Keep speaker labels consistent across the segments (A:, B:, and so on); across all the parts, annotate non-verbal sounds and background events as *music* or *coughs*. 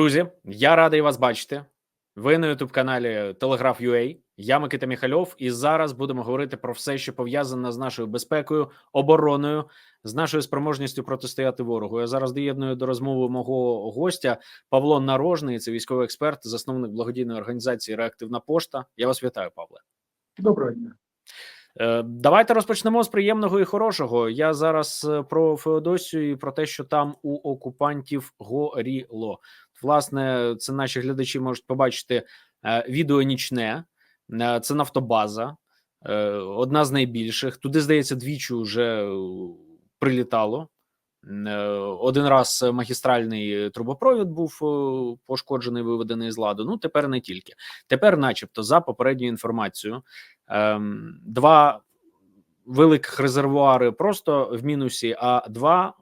A: Друзі, я радий вас бачити. Ви на youtube каналі Телеграф.ua. Я Микита Міхальов, і зараз будемо говорити про все, що пов'язане з нашою безпекою, обороною, з нашою спроможністю протистояти ворогу. Я зараз доєдную до розмови мого гостя Павло Нарожний. Це військовий експерт, засновник благодійної організації Реактивна пошта. Я вас вітаю, Павле.
B: Доброго дня.
A: Е, Давайте розпочнемо з приємного і хорошого. Я зараз е, про Феодосію і про те, що там у окупантів горіло. Власне, це наші глядачі можуть побачити е, відео нічне. Е, Це нафтобаза, е, одна з найбільших. Туди, здається, двічі вже прилітало. Один раз магістральний трубопровід був пошкоджений, виведений з ладу. Ну тепер не тільки. Тепер, начебто, за попередньою інформацією, ем, два великих резервуари просто в мінусі, а два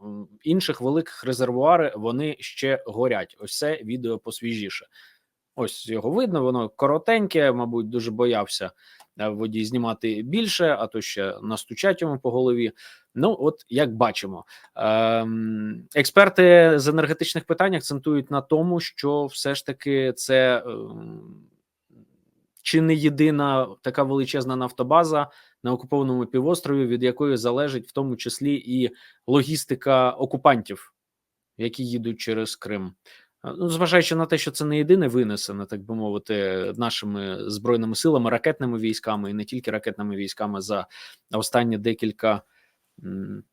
A: інших великих резервуари вони ще горять. Ось це відео посвіжіше. Ось його видно, воно коротеньке, мабуть, дуже боявся е, водій знімати більше, а то ще настучать йому по голові. Ну, от як бачимо, ем, експерти з енергетичних питань акцентують на тому, що все ж таки це ем, чи не єдина така величезна нафтобаза на окупованому півострові, від якої залежить в тому числі і логістика окупантів, які їдуть через Крим. Е, Ну, зважаючи на те, що це не єдине винесене, так би мовити, нашими збройними силами, ракетними військами і не тільки ракетними військами за останні декілька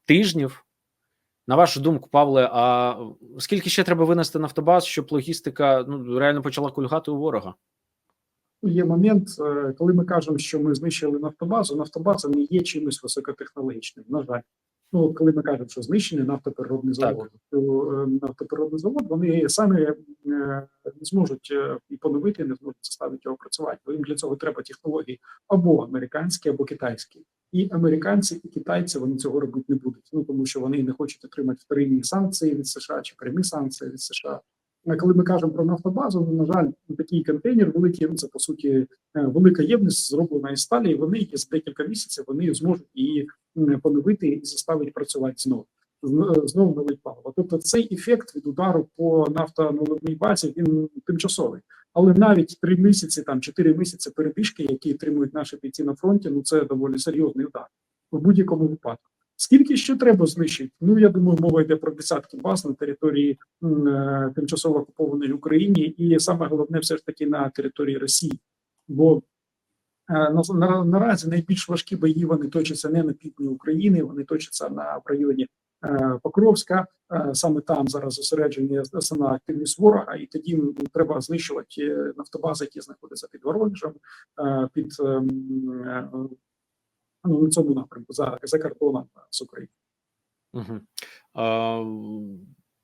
A: тижнів. На вашу думку, Павле, а скільки ще треба винести нафтобаз, щоб логістика ну реально почала кульгати у ворога?
B: Є момент, е, коли ми кажемо, що ми знищили нафтобазу. Нафтобаза не є чимось високотехнологічним. На жаль, ну коли ми кажемо, що знищений нафтопереробний завод, то е, нафтопереробний завод вони самі е, не зможуть і поновити, не зможуть заставити його працювати. Бо їм для цього треба технології або американські, або китайські. І американці і китайці вони цього робити не будуть. Ну тому що вони не хочуть отримати вторинні санкції від США чи прямі санкції від США. А коли ми кажемо про нафтобазу, ну, на жаль, такий контейнер великий, ну це по суті е, велика ємність, зроблена із сталі, і вони з декілька місяців вони зможуть її поновити і заставити працювати знову. Знову налить паливо. Тобто цей ефект від удару по нафтоналивній базі він тимчасовий. Але навіть три місяці, там чотири місяці перебіжки, які отримують наші бійці на фронті, ну це доволі серйозний удар в будь-якому випадку. Скільки ще треба знищити? Ну я думаю, мова йде про десятки баз на території е, тимчасово окупованої Україні, і саме головне, все ж таки на території Росії. Бо е, на, наразі найбільш важкі бої вони точаться не на півдні України, вони точаться на в районі е, Покровська. Е, саме там зараз зосереджені основна активність ворога, і тоді треба знищувати е, нафтобази, які знаходяться під Воронежем, е, під ем, е, ну, на цьому напрямку за, за кордоном е, з України.
A: Угу.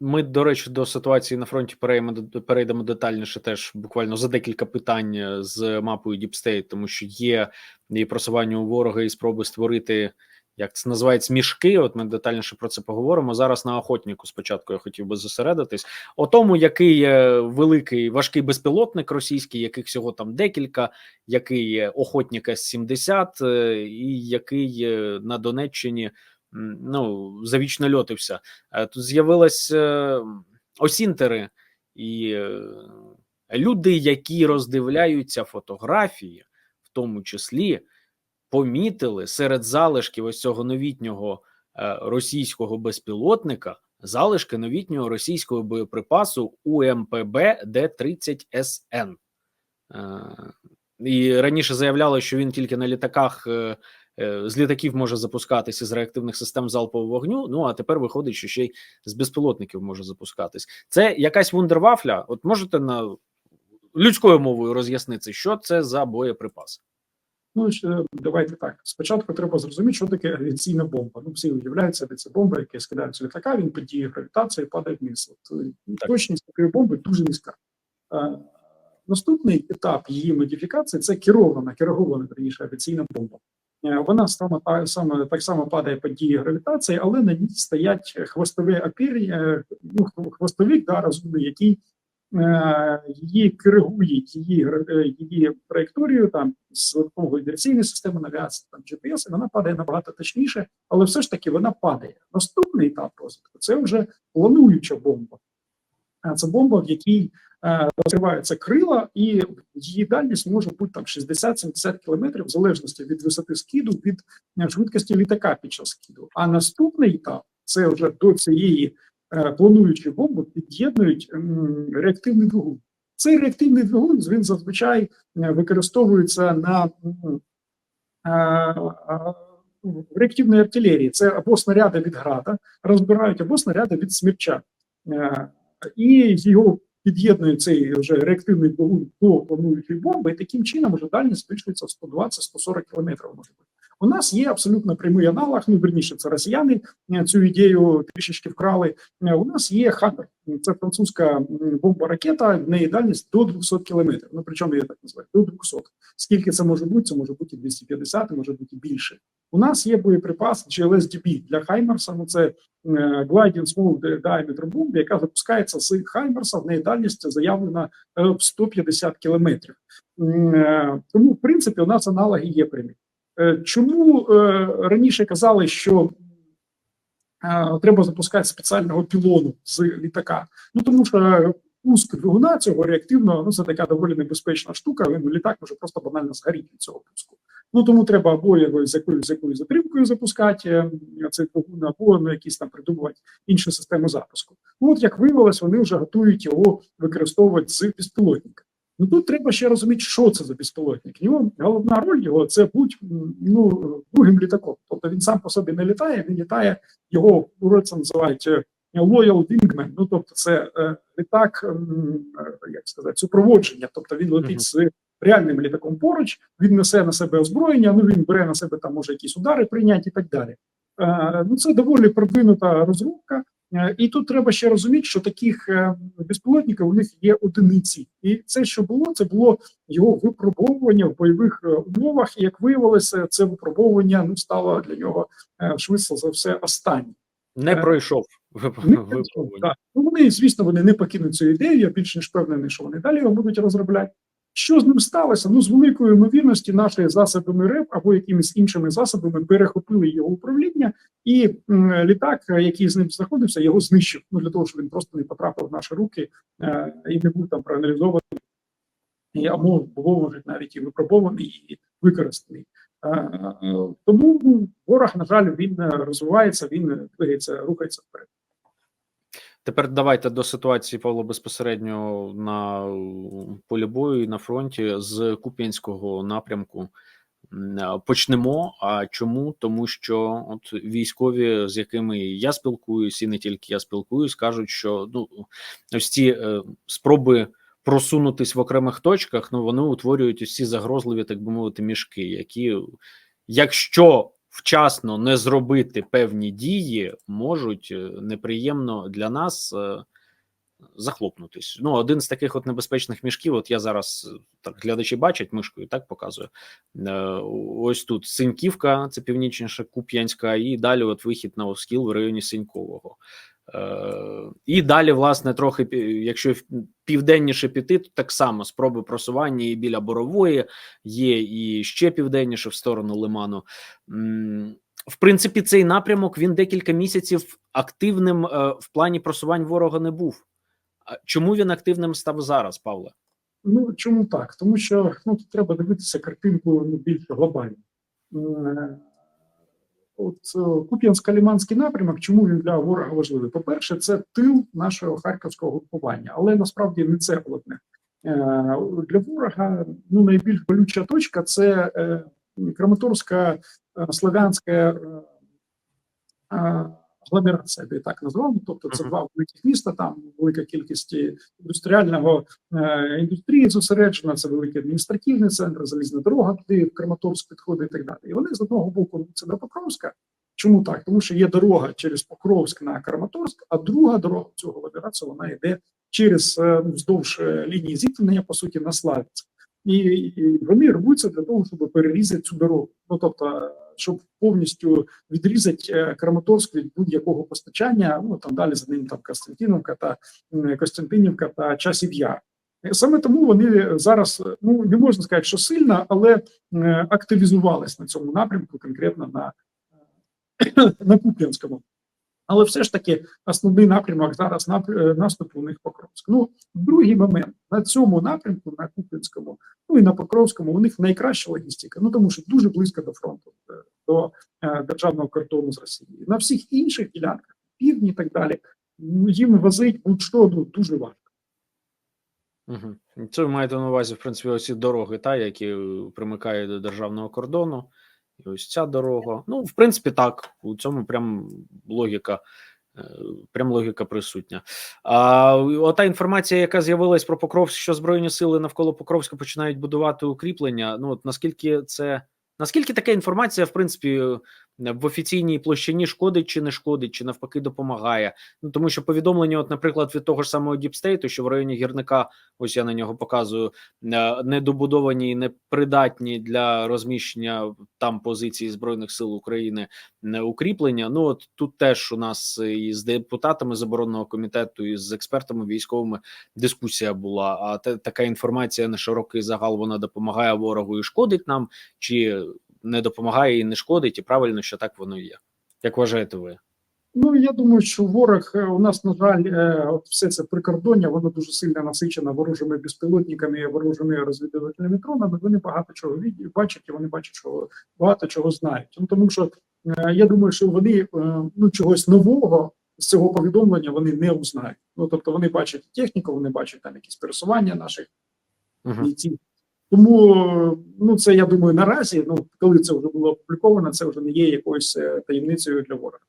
A: Ми, до речі, до ситуації на фронті перейдемо, перейдемо детальніше теж буквально за декілька питань е, з мапою Діпстейт, тому що є і просування у ворога, і спроби створити, як це називається, мішки. От ми детальніше про це поговоримо. Зараз на охотнику спочатку я хотів би зосередитись. О тому, який є великий важкий безпілотник російський, яких всього там декілька, який є охотник С-70, е, і який на Донеччині ну, завічно льотився. Е, Тут з'явилась е, осінтери і люди, які роздивляються фотографії, в тому числі помітили серед залишків ось цього новітнього е, російського безпілотника залишки новітнього російського боєприпасу УМПБ Д-30СН. Е, І раніше заявляли, що він тільки на літаках е, з літаків може запускатися з реактивних систем залпового вогню. Ну а тепер виходить, що ще й з безпілотників може запускатись. Це якась вундервафля. От можете на людською мовою роз'яснити, що це за боєприпас?
B: Ну давайте так. Спочатку треба зрозуміти, що таке авіаційна бомба. Ну, всі уявляють собі, це бомба, яка скидають з літака, він подіє гравітацію і падає вниз. От, е,
A: Так.
B: точність такої бомби дуже низька. Е, наступний етап її модифікації це керована, керована верніше авіаційна бомба. Е, Вона саме, та- саме так само падає під дією гравітації, але на ній стоять хвостові опір'я, е, ну, хв- хвостовик, да, розумний, який е, її коригує, її, е, її траєкторію там з допомогою інерційної системи навігації, там GPS, і вона падає набагато точніше, але все ж таки вона падає. Наступний етап розвитку це вже плануюча бомба. Е, Це бомба, в якій е, розриваються крила, і її дальність може бути там 60-70 кілометрів, в залежності від висоти скиду, від е, швидкості літака під час скиду. А наступний етап це вже до цієї е, плануючої бомби під'єднують реактивний двигун. Цей реактивний двигун він зазвичай е, використовується на е, в реактивній артилерії. Це або снаряди від града розбирають, або снаряди від смерча. І його під'єднує цей вже реактивний двигун до плануючої бомби, і таким чином вже дальність збільшується в 120-140 кілометрів. Може бути. У нас є абсолютно прямий аналог. Ну верніше, це росіяни е, цю ідею трішечки вкрали. Е, У нас є Хаммер. Це французька бомба-ракета, в неї дальність до 200 кілометрів. Ну причому я так називаю до 200. Скільки це може бути? Це може бути 250, може бути більше. У нас є боєприпас GLSDB для Хаймерса. Ну це е, Gliding Small Diameter Bomb, яка запускається з Хаймерса. В неї дальність заявлена в 150 кілометрів. Тому, в принципі, у нас аналоги є прямі. Е, Чому е, раніше казали, що е, треба запускати спеціального пілону з літака? Ну тому що пуск двигуна цього реактивного ну це така доволі небезпечна штука. Він літак може просто банально згоріти від цього пуску. Ну тому треба або його з якоюсь з якоюсь затримкою запускати цей двигун, або ну, якісь там придумувати іншу систему запуску. Ну от як виявилось, вони вже готують його використовувати з безпілотника. Ну тут треба ще розуміти, що це за безпілотник. Його головна роль його це будь ну другим літаком. Тобто він сам по собі не літає, він літає його це називають е, Loyal Wingman, ну тобто це е, літак, е, як сказати, супроводження. Тобто він летить з реальним літаком поруч, він несе на себе озброєння, ну він бере на себе там може якісь удари прийняти і так далі. Е, ну це доволі продвинута розробка. Е, І тут треба ще розуміти, що таких е, безпілотників у них є одиниці, і це, що було, це було його випробовування в бойових е, умовах. І як виявилося, це випробовування ну стало для нього швидше за все останнім.
A: Не пройшов випробування.
B: Ну, вони, звісно, вони не покинуть цю ідею. Я більш ніж впевнений, що вони далі його будуть розробляти. Що з ним сталося? Ну, з великою ймовірності, наші засобами РЕП або якимись іншими засобами перехопили його управління, і літак, який з ним знаходився, його знищив. Ну для того, щоб він просто не потрапив в наші руки е, і не був там проаналізований, або було може навіть і випробований і використаний. Е, е, Тому ну, ворог, на жаль, він розвивається, він двигається, рухається вперед.
A: Тепер давайте до ситуації Павло безпосередньо на полі бою і на фронті з Куп'янського напрямку. Е, Почнемо. А чому? Тому що от військові, з якими я спілкуюсь, і не тільки я спілкуюсь, кажуть, що ну ось ці е, спроби просунутись в окремих точках, ну вони утворюють усі загрозливі, так би мовити, мішки, які, якщо вчасно не зробити певні дії, можуть е, неприємно для нас е, захлопнутись. Ну, один з таких от небезпечних мішків. От я зараз е, так глядачі бачать мишкою, так показую. Ось тут Синьківка, це північніше Куп'янська, і далі от вихід на Оскіл в районі Синькового. Е, І далі, власне, трохи якщо південніше піти, то так само спроби просування і біля Борової є, і ще південніше в сторону Лиману. В принципі, цей напрямок він декілька місяців активним е, в плані просувань ворога не був. Чому він активним став зараз, Павле?
B: Ну чому так? Тому що ну тут треба дивитися картинку ну, більш глобально. От е, Куп'янсько-Ліманський напрямок, чому він для ворога важливий? По-перше, це тил нашого харківського групування, але насправді не це головне. Е, Для ворога ну найбільш болюча точка це е, Краматорська славянська агломерація, я так назвав. Тобто це два великих міста, там велика кількість індустріального е, індустрії зосереджена, це великий адміністративний центр, залізна дорога, туди в Краматорськ підходить і так далі. І вони з одного боку рвуться до Покровська. Чому так? Тому що є дорога через Покровськ на Краматорськ, а друга дорога цього агломерацію вона йде через е, ну, вздовж е, лінії зіткнення, по суті, на Славянськ. І, і вони рвуться для того, щоб перерізати цю дорогу. Ну тобто, щоб повністю відрізати е, Краматорськ від будь-якого постачання. Ну там далі за ним там Костянтинівка та Костянтинівка та Часів Яр. Саме тому вони зараз ну не можна сказати, що сильно, але е, активізувались на цьому напрямку, конкретно на, е, *coughs* на Куп'янському. Але все ж таки основний напрямок зараз наступу у них Покровськ. Ну, другий момент на цьому напрямку, на Куп'янському, ну і на Покровському, у них найкраща логістика. Ну тому що дуже близько до фронту, до е, державного кордону з Росією. На всіх інших ділянках, півдні і так далі, ну, їм возить будь-що дуже важко.
A: Це ви маєте на увазі, в принципі, оці дороги, та, які е, примикають до державного кордону. І ось ця дорога. Ну, в принципі, так. У цьому прям логіка. е, Прям логіка присутня. А ота інформація, яка з'явилась про Покровськ, що Збройні сили навколо Покровська починають будувати укріплення. Ну, от наскільки це. Наскільки така інформація, в принципі, в офіційній площині шкодить чи не шкодить, чи навпаки допомагає? Ну тому що повідомлення, от, наприклад, від того ж самого Діпстейту, що в районі гірника, ось я на нього показую, е, недобудовані, і непридатні для розміщення там позиції збройних сил України е, укріплення. Ну от тут теж у нас і з депутатами з оборонного комітету, і з експертами військовими дискусія була. А те, така інформація на широкий загал вона допомагає ворогу і шкодить нам, чи не допомагає і не шкодить, і правильно, що так воно є. Як вважаєте ви?
B: Ну я думаю, що ворог е, у нас на жаль, е, от все це прикордоння, воно дуже сильно насичено ворожими безпілотниками, ворожими розвідувальними дронами. Вони багато чого бачать, і вони бачать, що багато чого знають. Ну тому що е, я думаю, що вони ну чогось нового з цього повідомлення вони не узнають. Ну тобто вони бачать техніку, вони бачать там якісь пересування наших бійців. Тому ну це я думаю, наразі, ну коли це вже було опубліковано, це вже не є якоюсь е, таємницею для ворога.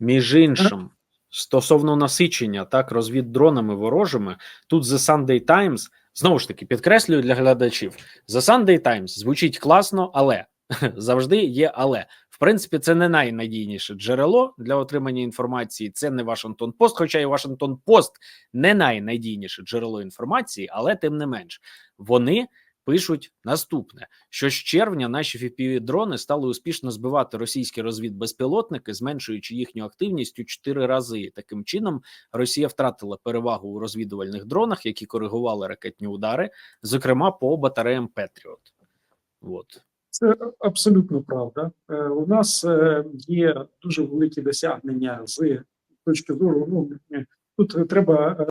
A: Між іншим, стосовно насичення так розвіддронами ворожими, тут The Sunday Times, знову ж таки підкреслюю для глядачів: The Sunday Times звучить класно, але *laughs* завжди є але. В принципі, це не найнадійніше джерело для отримання інформації. Це не Вашингтон Пост, хоча і Вашингтон Пост не найнадійніше джерело інформації, але тим не менш вони пишуть наступне: що з червня наші fpv дрони стали успішно збивати російські розвідбезпілотники, зменшуючи їхню активність у чотири рази. Таким чином, Росія втратила перевагу у розвідувальних дронах, які коригували ракетні удари, зокрема по батареям Петріот. От
B: Це абсолютно правда. Е, У нас е, є дуже великі досягнення з точки зору. Ну е, тут треба,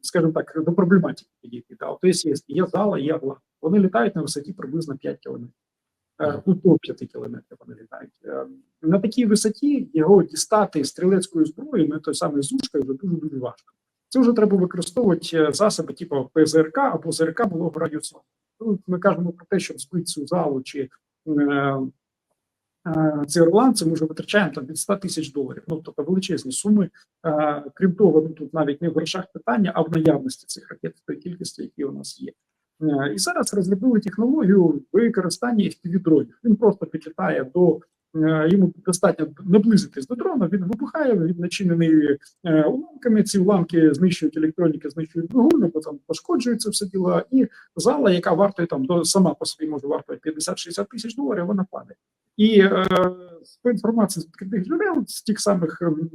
B: скажімо так, до проблематики підійти. Да. Тобто є, є зала, є влада. Вони літають на висоті приблизно 5 кілометрів. Е, Ну, до 5 кілометрів вони літають. Е, На такій висоті його дістати стрілецькою зброєю, ну той самий зушкою, вже дуже дуже важко. Це вже треба використовувати е, засоби, типу ПЗРК або ЗРК малого радіусу. Ми кажемо про те, щоб збити цю залу чи цей Орлан, це ми вже витрачаємо там від 100 тисяч доларів. Ну тобто величезні суми. Крім того, ну тут навіть не в грошах питання, а в наявності цих ракет в тій кількості, які у нас є. І зараз розробили технологію використання FPV-дронів. Він просто підлітає до йому достатньо наблизитись до дрона. Він вибухає, він начинений е, уламками. Ці уламки знищують електроніки, знищують двигун, потім пошкоджується все діло. І зала, яка вартує там до сама по собі може вартує 50-60 тисяч доларів, вона падає. І е, по інформації з відкритих джерел, з тих самих ем,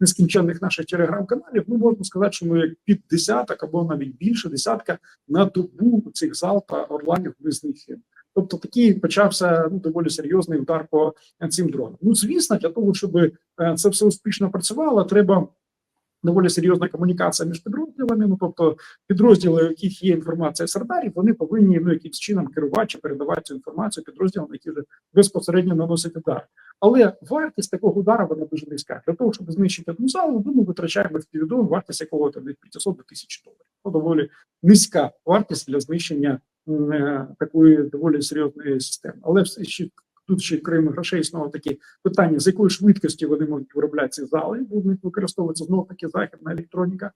B: нескінченних наших телеграм-каналів, ну можна сказати, що ми під десяток або навіть більше десятка на добу цих зал та орланів ми знищуємо. Тобто такий почався ну доволі серйозний удар по е, цим дронам. Ну звісно, для того, щоб е, це все успішно працювало, треба доволі серйозна комунікація між підрозділами. Ну тобто підрозділи, у яких є інформація з вони повинні ну якимсь чином керувати чи передавати цю інформацію підрозділам, які вже безпосередньо наносять удар. Але вартість такого удару вона дуже низька. Для того, щоб знищити одну залу, ну, ми витрачаємо в вартість якого там від 500 до 1000 доларів. Ну, доволі низька вартість для знищення е, такої доволі серйозної системи. Але все ще тут ще крім грошей знову таки питання, з якою швидкістю вони можуть виробляти ці зали, будуть використовуватися знову таки західна електроніка.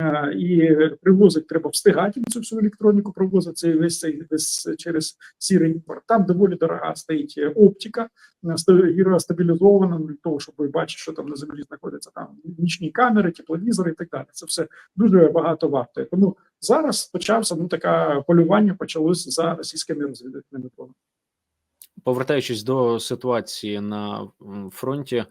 B: Е, І привозить треба встигати цю всю електроніку, привозить цей весь цей весь через сірий імпорт. Там доволі дорога стоїть е, оптика, е, ста- гіростабілізована для того, щоб ви бачите, що там на землі знаходиться. Там нічні камери, тепловізори і так далі. Це все дуже багато вартує. Тому зараз почався ну таке полювання почалось за російськими розвідувальними дронами.
A: Повертаючись до ситуації на фронті.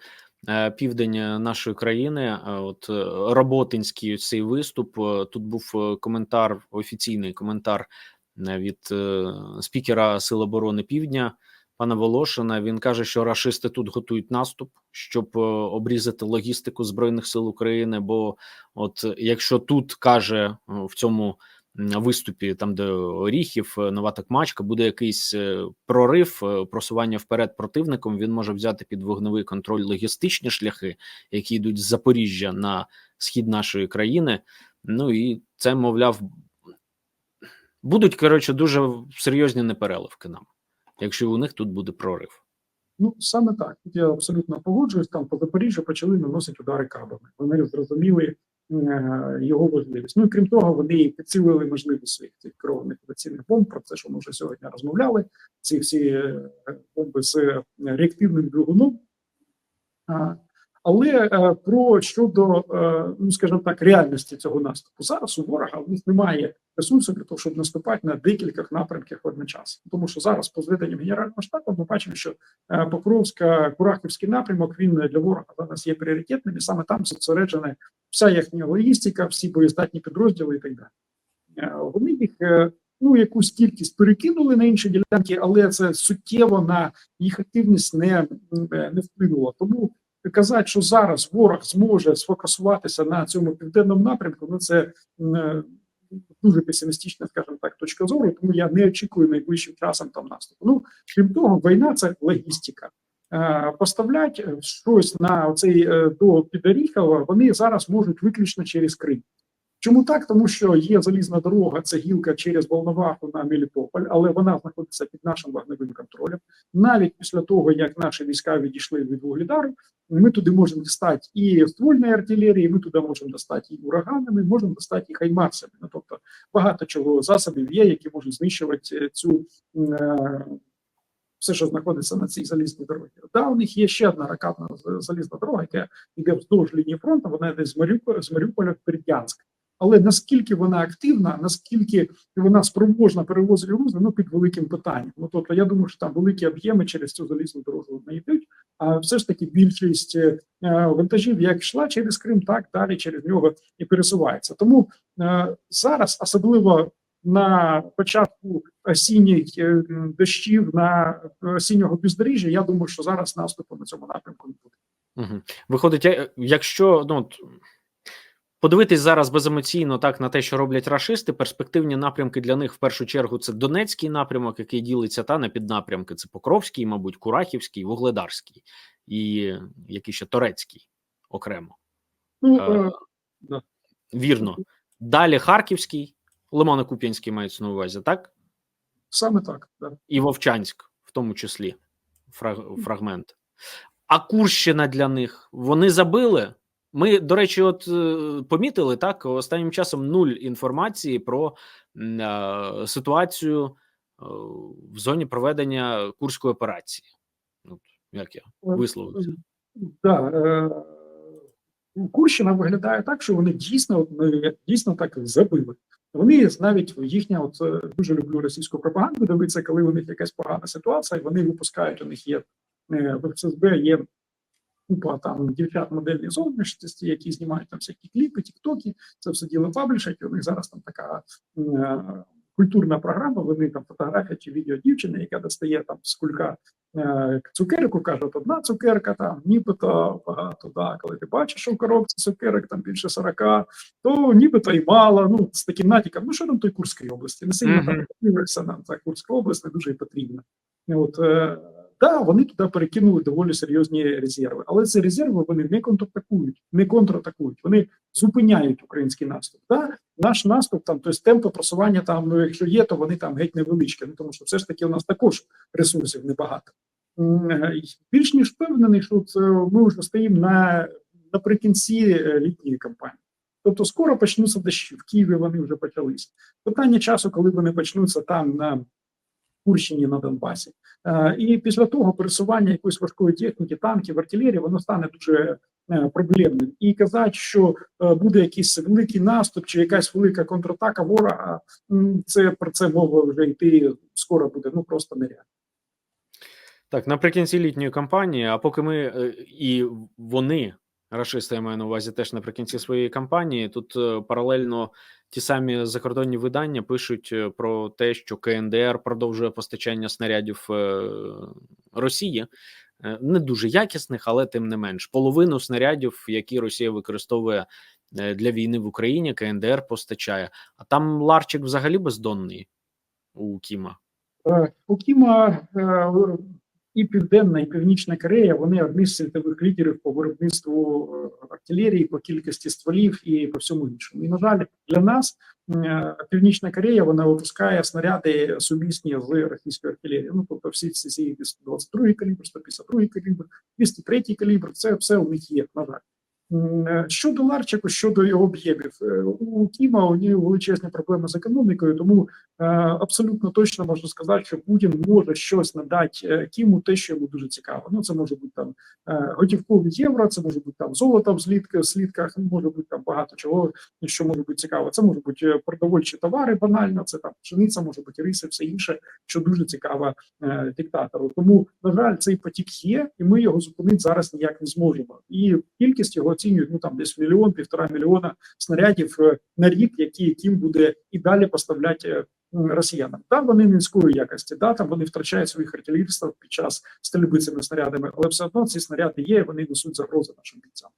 A: е, Південь нашої країни, е, от е, Роботинський цей виступ. е, Тут був е, коментар, офіційний коментар е, від е, спікера Сил оборони Півдня, пана Волошина. Він каже, що рашисти тут готують наступ, щоб е, обрізати логістику збройних сил України. Бо, от якщо тут каже е, в цьому виступі, там де Оріхів, е, Нова Токмачка, буде якийсь е, прорив, е, просування вперед противником. Він може взяти під вогневий контроль логістичні шляхи, які йдуть з Запоріжжя на схід нашої країни. Ну і це, мовляв, будуть коротше дуже серйозні непереливки нам, якщо у них тут буде прорив.
B: Ну саме так. Я абсолютно погоджуюсь. Там по Запоріжжю почали наносити удари кабами. Вони зрозуміли його важливість. Ну і крім того, вони підсилили можливість своїх цих керованих авіаційних бомб. Про це, що ми вже сьогодні розмовляли. Ці всі е, бомби з е, реактивним двигуном. Але е, про щодо, е, ну скажімо так, реальності цього наступу зараз у ворога в них немає ресурсу для того, щоб наступати на декількох напрямках одночасно. Тому що зараз, по зведенням генерального штабу, ми бачимо, що е, Покровська, Курахівський напрямок він для ворога зараз є пріоритетним, і саме там зосереджена вся їхня логістика, всі боєздатні підрозділи і так далі. Вони їх ну якусь кількість перекинули на інші ділянки, але це суттєво на їх активність не, не вплинуло. Тому казати, що зараз ворог зможе сфокусуватися на цьому південному напрямку, ну це е, дуже песимістична, скажімо так, точка зору. Тому я не очікую найближчим часом там наступу. Ну крім того, війна це логістика. Е, Поставляти щось на цей до Підоріхова вони зараз можуть виключно через Крим. Чому так? Тому що є залізна дорога, це гілка через Волноваху на Мелітополь, але вона знаходиться під нашим вогневим контролем. Навіть після того, як наші війська відійшли від Вугледару, ми туди можемо достати і ствольної артилерії, ми туди можемо достати і ураганами, можемо достати і хаймарсами. Ну тобто багато чого засобів є, які можуть знищувати е, цю е, все, що знаходиться на цій залізній дорозі. Да, у них є ще одна ракатна залізна дорога, яка йде вздовж лінії фронту. Вона йде з Маріуполя в Бердянськ. Але наскільки вона активна, наскільки вона спроможна перевозити грузи, ну під великим питанням. Ну тобто, я думаю, що там великі об'єми через цю залізну дорогу не йдуть. А все ж таки більшість е, вантажів як йшла через Крим, так далі через нього і пересувається. Тому е, зараз, особливо на початку осінніх е, дощів на осіннього бездоріжжя, я думаю, що зараз наступу на цьому напрямку не буде.
A: Угу. Виходить, якщо ну подивитись зараз беземоційно так на те, що роблять рашисти, перспективні напрямки для них в першу чергу це Донецький напрямок, який ділиться та на піднапрямки. Це Покровський, мабуть, Курахівський, Вугледарський і який ще Торецький окремо. Е. Вірно. Далі Харківський, Лимано-Куп'янський мається на увазі, так?
B: саме так. Да.
A: І Вовчанськ, в тому числі, фраг- фрагмент. А Курщина для них вони забили. Ми, до речі, от е, помітили так останнім часом нуль інформації про е, ситуацію е, в зоні проведення курської операції. От, як я висловився?
B: Да, е, Курщина виглядає так, що вони дійсно е, дійсно так забили. Вони навіть їхня, от е, дуже люблю російську пропаганду. Дивитися, коли у них якась погана ситуація, вони випускають. У них є е, в ФСБ є купа там дівчат модельної зовнішності, які знімають там всякі кліпи, тіктоки. Це все діло паблішать. У них зараз там така е, культурна програма. Вони там фотографія чи відео дівчини, яка достає там з кулька е, цукерку, каже, от одна цукерка там, нібито багато. Да. Коли ти бачиш, що в коробці цукерок там більше 40, то нібито і мало. Ну з таким натяком. Ну що там той Курської області? Не сильно
A: Мгм.
B: там дивишся нам та Курська область не дуже і потрібна. От е, да, вони туди перекинули доволі серйозні резерви, але ці резерви вони не контратакують, не контратакують. Вони зупиняють український наступ. Да? Наш наступ там, тобто темпи просування там, ну якщо є, то вони там геть невеличкі. Ну тому що все ж таки у нас також ресурсів небагато. Е, Більш ніж впевнений, що це ми вже стоїмо на наприкінці е, літньої кампанії. Тобто скоро почнуться дощі. В Києві вони вже почалися. Питання часу, коли вони почнуться там на Курщині на Донбасі. Е, І після того пересування якоїсь важкої техніки, танків, артилерії, воно стане дуже е, проблемним. І казати, що е, буде якийсь великий наступ чи якась велика контратака ворога, це про це мова вже йти скоро буде. Ну просто нереально.
A: Так, наприкінці літньої кампанії, а поки ми і вони, рашисти, я маю на увазі, теж наприкінці своєї кампанії, тут паралельно ті самі закордонні видання пишуть е, про те, що КНДР продовжує постачання снарядів е, Росії. Е, Не дуже якісних, але тим не менш, половину снарядів, які Росія використовує для війни в Україні, КНДР постачає. А там Ларчик взагалі бездонний у Кіма.
B: У Кіма і Південна, і Північна Корея вони одні з світових лідерів по виробництву е, артилерії, по кількості стволів і по всьому іншому. І на жаль, для нас е, Північна Корея вона випускає снаряди сумісні з російською артилерією. Ну тобто всі ці ці 22 калібр, 152 калібр, 203 калібр. Це все у них є. На жаль. Е, Щодо Ларчику, щодо його об'ємів, е, у Кіма у нього величезні проблеми з економікою, тому Е, абсолютно точно можна сказати, що Путін може щось надати Кіму, те, що йому дуже цікаво. Ну це може бути там готівкові євро, це може бути там золото в злітка- слідках, може бути там багато чого, що може бути цікаво. Це може бути продовольчі товари, банально, це там пшениця, може бути риси, все інше, що дуже цікаво диктатору. Тому на жаль, цей потік є, і ми його зупинити зараз ніяк не зможемо. І кількість його оцінюють ну там десь мільйон, півтора мільйона снарядів е, на рік, які яким буде і далі поставляти. е, Росіянам Там вони низької якості, да там вони втрачають своїх артилерістів під час стрільби цими снарядами, але все одно ці снаряди є. Вони несуть загрози нашим бійцям.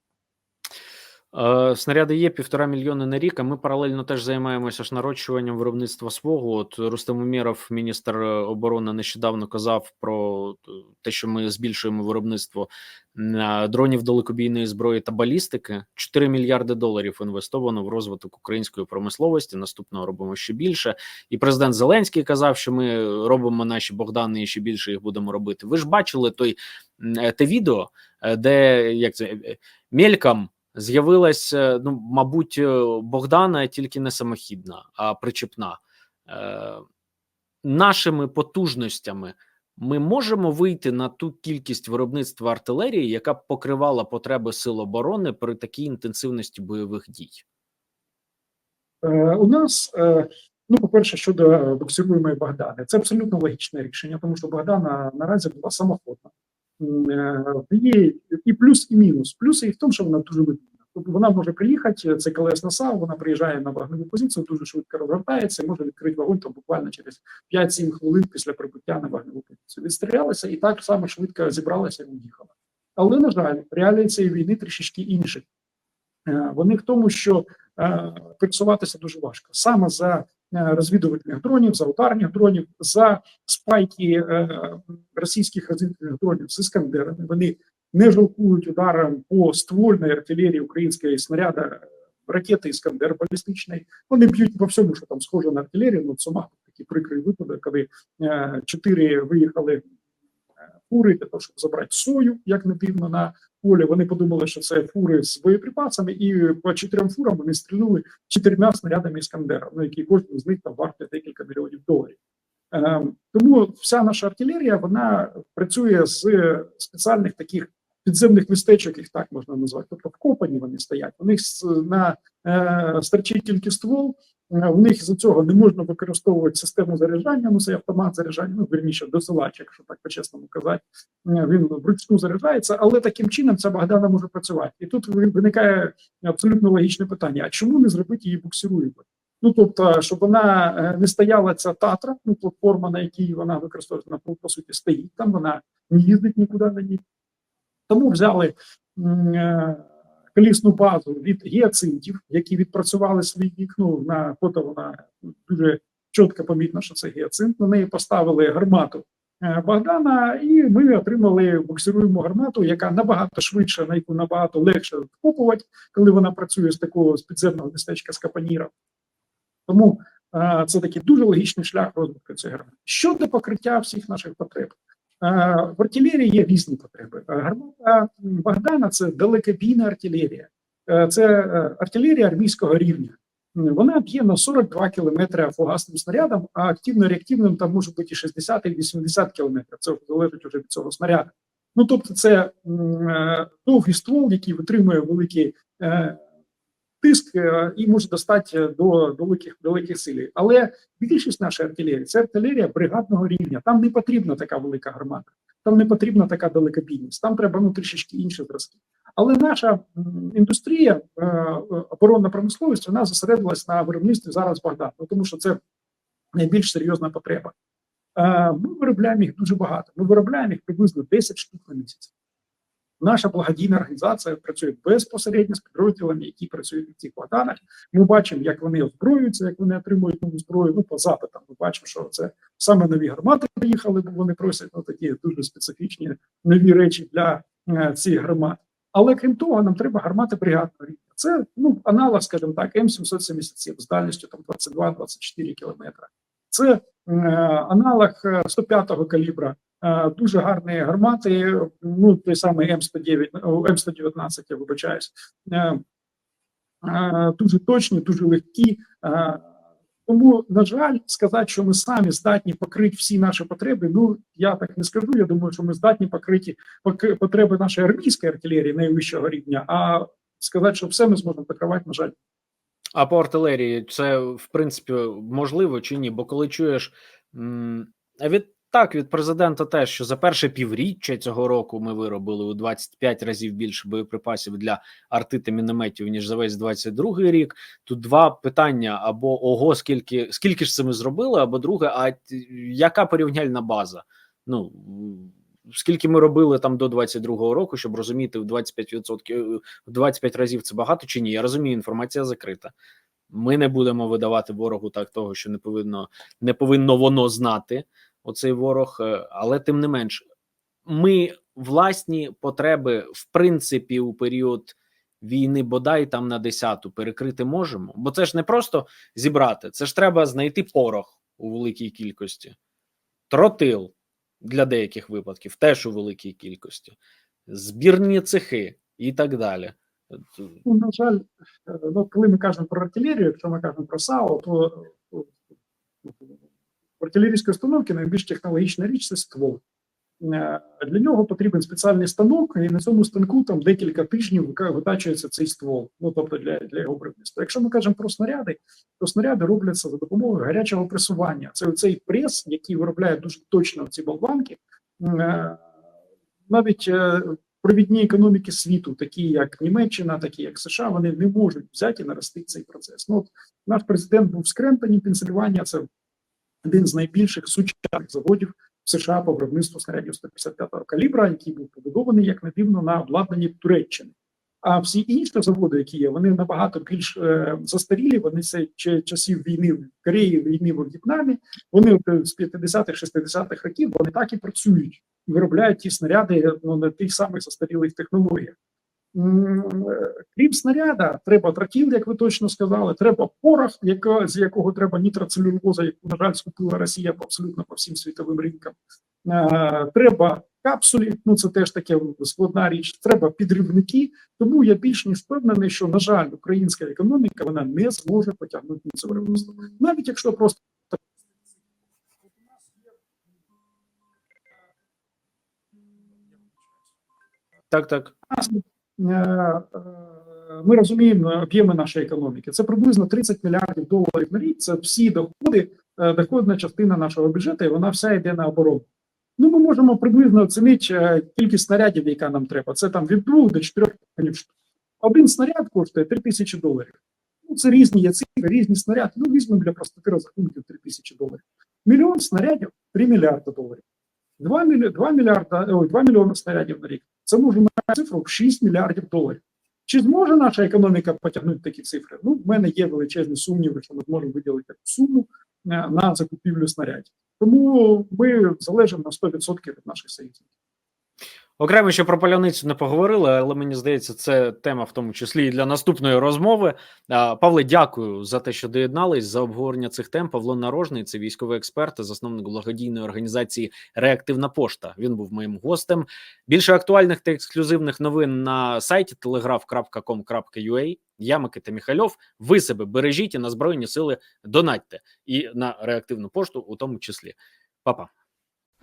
A: Е, Снаряди є півтора мільйони на рік. А ми паралельно теж займаємося ж нарощуванням виробництва свого. От Рустем Умєров, міністр оборони, нещодавно казав про те, що ми збільшуємо виробництво дронів далекобійної зброї та балістики. 4 мільярди доларів інвестовано в розвиток української промисловості. Наступного робимо ще більше. І президент Зеленський казав, що ми робимо наші Богдани і ще більше їх будемо робити. Ви ж бачили той е, те відео, е, де як це мельком з'явилась, е, ну, мабуть, е, Богдана тільки не самохідна, а причепна. Е, нашими потужностями ми можемо вийти на ту кількість виробництва артилерії, яка б покривала потреби сил оборони при такій інтенсивності бойових дій.
B: Е, у нас, е, ну, по-перше, щодо боксируємої Богдани, це абсолютно логічне рішення, тому що Богдана наразі була самоходна. М, е, і плюс, і мінус. Плюс і в тому, що вона дуже мобільна. Тобто вона може приїхати, це колесна САУ, вона приїжджає на вогневу позицію, дуже швидко розгортається, може відкрити вогонь там буквально через 5-7 хвилин після прибуття на вогневу позицію. Відстрілялася і так само швидко зібралася і уїхала. Але, на жаль, реалії цієї війни трішечки інші. Е, Вони в тому, що е, фіксуватися дуже важко. Саме за розвідувальних дронів, за ударних дронів, за спайки е, російських розвідувальних дронів з іскандерами. Вони не жалкують ударом по ствольної артилерії української снаряда е, ракети Іскандер балістичної. Вони б'ють по всьому, що там схоже на артилерію. Ну, сама такий прикрий випадок, коли е, чотири виїхали е, фури для того, щоб забрати сою, як не дивно, на полі. Вони подумали, що це фури з боєприпасами, і по чотирьом фурам вони стріляли чотирма снарядами Іскандера, ну які кожен з них там вартує декілька мільйонів доларів. Е, тому вся наша артилерія вона працює з спеціальних таких підземних містечок, їх так можна назвати. Тобто вкопані вони стоять. У них на е, стерчить тільки ствол. Е, В них з цього не можна використовувати систему заряджання, ну це автомат заряджання, ну верніше досилач, якщо так по-чесному казати. Е, Він вручну заряджається, але таким чином ця Богдана може працювати. І тут виникає абсолютно логічне питання: а чому не зробити її буксируємою? Ну тобто, щоб вона е, не стояла ця татра, ну платформа, на якій вона використовується, вона по- по суті стоїть там, вона не їздить нікуди на ній. Тому взяли колісну базу від гіацинтів, які відпрацювали свій вік. Ну на фото вона дуже чітко помітно, що це гіацинт. На неї поставили гармату е, Богдана, і ми отримали буксируємо гармату, яка набагато швидше, на яку набагато легше вкопувати, коли вона працює з такого з підземного містечка з Капаніра. Тому е, це такий дуже логічний шлях розвитку цієї гармати. Щодо покриття всіх наших потреб. В артилерії є різні потреби. Е, Гармата Богдана це далекобійна артилерія, Е, це е, артилерія армійського рівня. Вона б'є на 42 кілометри фугасним снарядом, а активно-реактивним там може бути і 60 і 80 кілометрів. Це залежить вже від цього снаряду. Ну тобто, це довгий ствол, який витримує великий тиск е, і може достати до, до великих великих силів. Але більшість нашої артилерії це артилерія бригадного рівня. Там не потрібна така велика гармата, там не потрібна така далекобійність. Там треба ну трішечки інші зразки. Але наша індустрія, е, е, оборонна промисловість, вона зосередилась на виробництві зараз Богдан, ну, тому що це найбільш серйозна потреба. Е, Ми виробляємо їх дуже багато. Ми виробляємо їх приблизно 10 штук на місяць. Наша благодійна організація працює безпосередньо з підрозділами, які працюють на цих Богданах. Ми бачимо, як вони озброюються, як вони отримують нову зброю. Ну, по запитам ми бачимо, що це саме нові гармати приїхали, бо вони просять ну, такі дуже специфічні нові речі для е, цих гармат. Але крім того, нам треба гармати бригадного рівня. Це ну аналог, скажімо так, М777 з дальністю там 22-24 кілометри. Це е, аналог е, 105-го калібра. Е, дуже гарні гармати. Ну той самий М109, М119, я вибачаюсь. Е, е, дуже точні, дуже легкі. Е, тому, на жаль, сказати, що ми самі здатні покрити всі наші потреби. Ну я так не скажу. Я думаю, що ми здатні покрити потреби нашої армійської артилерії найвищого рівня. А сказати, що все ми зможемо покривати, на жаль,
A: А по артилерії це в принципі можливо чи ні? Бо коли чуєш від так від президента, теж що за перше півріччя цього року ми виробили у 25 разів більше боєприпасів для арти та мінометів ніж за весь 22 рік. Тут два питання: або ого, скільки скільки ж це ми зробили, або друге, а яка порівняльна база? Ну скільки ми робили там до 22-го року, щоб розуміти в 25%, 25 разів це багато чи ні? Я розумію, інформація закрита. Ми не будемо видавати ворогу так того, що не повинно не повинно воно знати. Оцей ворог, е, але тим не менш, ми власні потреби, в принципі, у період війни, бодай там на десяту перекрити можемо. Бо це ж не просто зібрати, це ж треба знайти порох у великій кількості, тротил для деяких випадків, теж у великій кількості, збірні цехи і так далі.
B: Ну, на жаль, е, ну, коли ми кажемо про артилерію, якщо ми кажемо про САУ, то е, в установці найбільш технологічна річ це ствол. Е, Для нього потрібен спеціальний станок, і на цьому станку там декілька тижнів витачується цей ствол, ну тобто для, для його виробництва. Якщо ми кажемо про снаряди, то снаряди робляться за допомогою гарячого пресування. Це цей прес, який виробляє дуже точно ці болванки. Е, Навіть е, провідні економіки світу, такі як Німеччина, такі як США, вони не можуть взяти і наростити цей процес. Ну, от наш президент був в Скрентоні, Пенсильванія. Це один з найбільших сучасних заводів США по виробництву снарядів 155-го калібра, який був побудований як не дивно на обладнанні Туреччини. А всі інші заводи, які є, вони набагато більш е, застарілі. Вони це часів війни в Кореї, війни в В'єтнамі. Вони е, з 50-х, 60-х років вони так і працюють і виробляють ті снаряди ну, на тих самих застарілих технологіях. Крім снаряда, треба тротіл, як ви точно сказали, треба порох, яка, з якого треба нітроцелюлоза, яку, на жаль, скупила Росія по абсолютно по всім світовим ринкам. Е, Треба капсулі, ну це теж таке складна річ. Треба підривники. Тому я більш ніж впевнений, що на жаль, українська економіка вона не зможе потягнути це виробництво, навіть якщо просто
A: Так, так.
B: Е, е, ми розуміємо об'єми нашої економіки. Це приблизно 30 мільярдів доларів на рік. Це всі доходи, е, доходна частина нашого бюджету, і вона вся йде на оборону. Ну, ми можемо приблизно оцінити кількість снарядів, яка нам треба. Це там від 2 до 4 мільйонів. Один снаряд коштує 3 тисячі доларів. Ну, це різні є різні снаряди. Ну, візьмемо для простоти розрахунків 3 тисячі доларів. Мільйон снарядів 3 мільярди доларів. 2, мілі... 2, мільярда, ой, 2 мільйони снарядів на рік. Це може мати цифру в 6 мільярдів доларів. Чи зможе наша економіка потягнути такі цифри? Ну, в мене є величезні сумніви, що ми зможемо виділити таку суму е, на закупівлю снарядів. Тому ми залежимо на 100% від наших союзників.
A: Окремо ще про паляницю не поговорили, але мені здається, це тема в тому числі і для наступної розмови. Павле, дякую за те, що доєднались за обговорення цих тем. Павло Нарожний, це військовий експерт, засновник благодійної організації Реактивна пошта. Він був моїм гостем. Більше актуальних та ексклюзивних новин на сайті telegraph.com.ua. Я Микита Міхальов. Ви себе бережіть і на збройні сили донатьте і на реактивну пошту, у тому числі. Па-па.